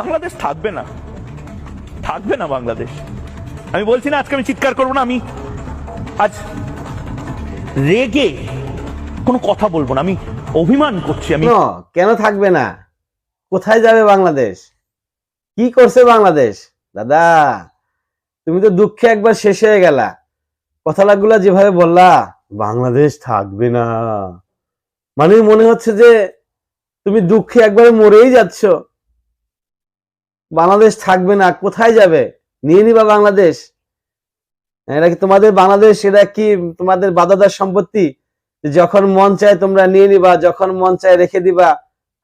বাংলাদেশ থাকবে না। থাকবে না বাংলাদেশ। আমি বলছি না, আজকে আমি চিৎকার করব না, আমি আজ রেগে কোনো কথা বলব না, আমি অভিমান করছি, আমি কেন থাকবে না? কোথায় যাবে বাংলাদেশ? কি করছে বাংলাদেশ? দাদা, তুমি তো দুঃখে একবার শেষ হয়ে গেলা। কথাগুলা যেভাবে বললা, বাংলাদেশ থাকবে না। মানে মনে হচ্ছে যে তুমি দুঃখে একবারে মরেই যাচ্ছ। বাংলাদেশ থাকবে না, কোথায় যাবে? নিয়ে নিবা বাংলাদেশ। এটা কি তোমাদের বাংলাদেশ? এটা কি তোমাদের বাদাদার সম্পত্তি? যখন মন চায় তোমরা নিয়ে নিবা, যখন মন চায় রেখে দিবা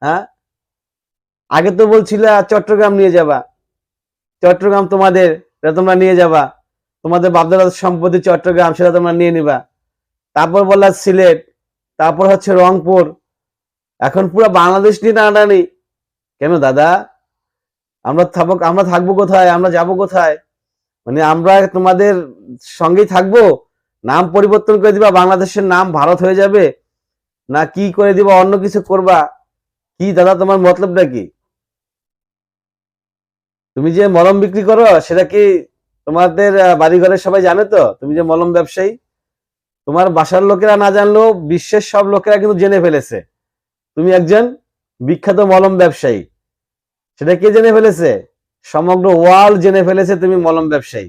হ্যাঁ? আগে তো বলছিলে চট্টগ্রাম নিয়ে যাবা। চট্টগ্রাম তোমাদের, এটা তোমরা নিয়ে যাবা। তোমাদের বাপদাদার সম্পত্তি চট্টগ্রাম, সেটা তোমরা নিয়ে নিবা। তারপর বললা সিলেট, তারপর হচ্ছে রংপুর। এখন পুরো বাংলাদেশ নিয়ে টানাটানি। কেন দাদা? আমরা থাকব আমরা থাকব কোথায়? আমরা যাব কোথায়? মানে আমরা তোমাদের সঙ্গেই থাকব? নাম পরিবর্তন করে দিবা, বাংলাদেশের নাম ভারত হয়ে যাবে? না কি করে দিবা, অন্য কিছু করবা? কি দাদা তোমার মতলবটা কি? তুমি যে মলম বিক্রি করো, সেটা কি তোমাদের বাড়িঘরের সবাই জানে তো? তুমি যে মলম ব্যবসায়ী, তোমার বাসার লোকেরা না জানলেও বিশ্বের সব লোকেরা কিন্তু জেনে ফেলেছে। তুমি একজন বিখ্যাত মলম ব্যবসায়ী। সেটা কে জেনে ফেলেছে? সমগ্র ওয়ার্ল্ড জেনে ফেলেছে তুমি মলম ব্যবসায়ী।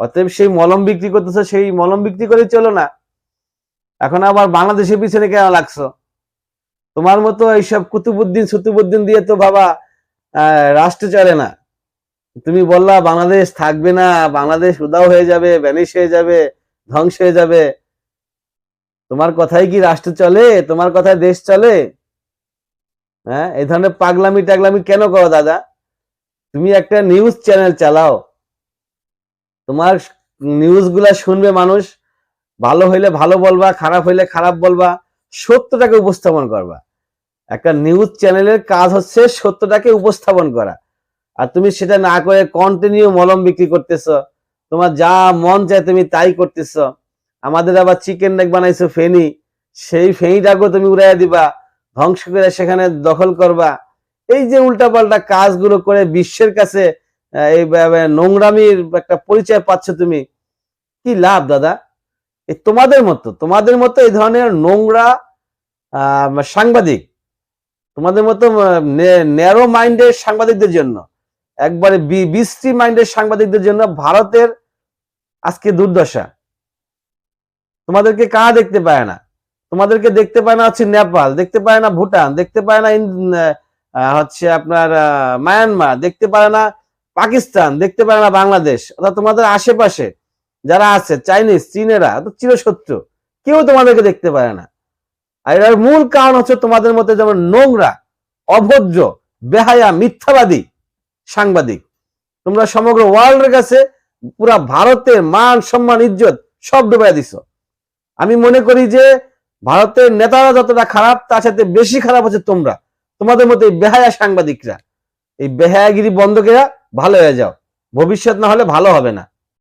অতএব সেই মলম বিক্রি করতেছো, সেই মলম বিক্রি করে চলো না। এখন আবার বাংলাদেশের পিছনে কেন লাগছো? তোমার মতো এইসব কুতুবুদ্দিন, সুতুবুদ্দিন দিয়ে তো বাবা রাষ্ট্র চলে না। তুমি বললা, বাংলাদেশ থাকবে না, বাংলাদেশ উদাও হয়ে যাবে ভ্যানিশ হয়ে যাবে, ধ্বংস হয়ে যাবে। তোমার কথাই কি রাষ্ট্র চলে? তোমার কথায় দেশ চলে? হ্যাঁ? এই ধরনের পাগলামি টাগলামি কেন করো দাদা? তুমি একটা নিউজ চ্যানেল চালাও। তোমার নিউজগুলা শুনবে মানুষ। ভালো হইলে ভালো বলবা, খারাপ হইলে খারাপ বলবা, সত্যটাকে উপস্থাপন করবা। একটা নিউজ চ্যানেলের কাজ হচ্ছে সত্যটাকে উপস্থাপন করা। আর তুমি সেটা না করে কন্টিনিউ মলম বিক্রি করতেছ। তোমার যা মন চায় তুমি তাই করতেছ। আমাদের আবার চিকেন নেক বানাইছো ফেনি। সেই ফেনিটাকেও তুমি উড়াইয়া দিবা। ধ্বংস করে সেখানে দখল করবা। এই যে উল্টাপাল্টা কাজগুলো করে বিশ্বের কাছে এই নোংরামির একটা পরিচয় পাচ্ছ তুমি, কি লাভ দাদা? এই তোমাদের মতো তোমাদের মতো এই ধরনের নোংরা সাংবাদিক, তোমাদের মতো ন্যারো মাইন্ডের সাংবাদিকদের জন্য, একবারে বিশ্রী মাইন্ডের সাংবাদিকদের জন্য ভারতের আজকে দুর্দশা। তোমাদেরকে কারা দেখতে পায় না? তোমাদেরকে দেখতে পায় না হচ্ছে নেপাল, দেখতে পায় না ভুটান, দেখতে পায় না হচ্ছে আপনার মায়ানমার, দেখতে পারে না পাকিস্তান, দেখতে পারে না বাংলাদেশ, অর্থাৎ তোমাদের আশেপাশে যারা আছে, চাইনিজ, চীনেরা চিরশত্রু, কেউ তোমাদেরকে দেখতে পারে না। আর এর মূল কারণ হচ্ছে তোমাদের মধ্যে যেমন নোংরা, অভদ্র, বেহায়া, মিথ্যাবাদী সাংবাদিক, তোমরা সমগ্র ওয়ার্ল্ডের কাছে পুরা ভারতের মান, সম্মান, ইজ্জত সব ডুবাই দিছ। আমি মনে করি যে ভারতের নেতারা যতটা খারাপ, তার সাথে বেশি খারাপ হচ্ছে তোমরা। তোমাদের মতো এই বেহায়া সাংবাদিকরা। এই বেহায়াগিরি বন্ধকেরা করে ভালো হয়ে যাও। ভবিষ্যৎ না হলে ভালো হবে না।